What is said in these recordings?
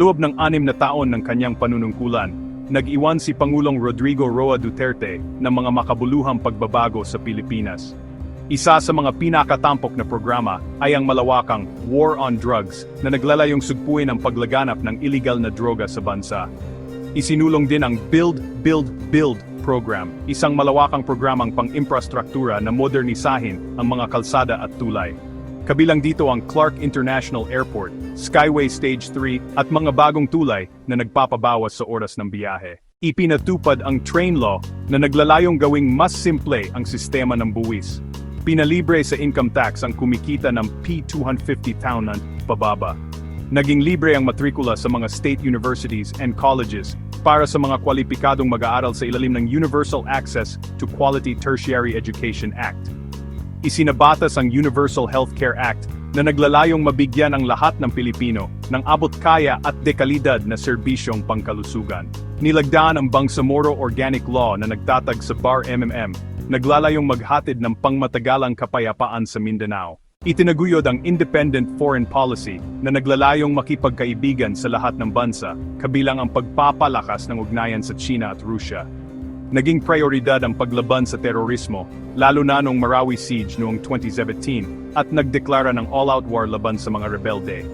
Loob ng anim na taon ng kanyang panunungkulan, nag-iwan si Pangulong Rodrigo Roa Duterte ng mga makabuluhang pagbabago sa Pilipinas. Isa sa mga pinakatampok na programa ay ang malawakang War on Drugs na naglalayong sugpuin ang paglaganap ng illegal na droga sa bansa. Isinulong din ang Build, Build, Build program, isang malawakang programang pang-infrastruktura na modernisahin ang mga kalsada at tulay. Kabilang dito ang Clark International Airport, Skyway Stage 3 at mga bagong tulay na nagpapabawas sa oras ng biyahe. Ipinatupad ang train law na naglalayong gawing mas simple ang sistema ng buwis. Pinalibre sa income tax ang kumikita ng P250 town pababa. Naging libre ang matrikula sa mga state universities and colleges para sa mga kwalipikadong mag-aaral sa ilalim ng Universal Access to Quality Tertiary Education Act. Isinabatas ang Universal Healthcare Act na naglalayong mabigyan ang lahat ng Pilipino ng abot kaya at dekalidad na serbisyong pangkalusugan. Nilagdaan ang Bangsamoro Organic Law na nagtatag sa BAR MMM, naglalayong maghatid ng pangmatagalang kapayapaan sa Mindanao. Itinaguyod ang Independent Foreign Policy na naglalayong makipagkaibigan sa lahat ng bansa, kabilang ang pagpapalakas ng ugnayan sa China at Russia. Naging prioridad ang paglaban sa terorismo, lalo na noong Marawi Siege noong 2017, at nagdeklara ng all-out war laban sa mga rebelde.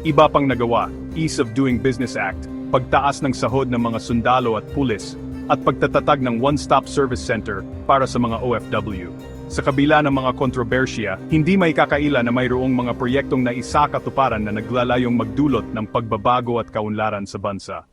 Iba pang nagawa, Ease of Doing Business Act, pagtaas ng sahod ng mga sundalo at pulis, at pagtatatag ng one-stop service center para sa mga OFW. Sa kabila ng mga kontrobersya, hindi may kakaila na mayroong mga proyektong naisakatuparan na naglalayong magdulot ng pagbabago at kaunlaran sa bansa.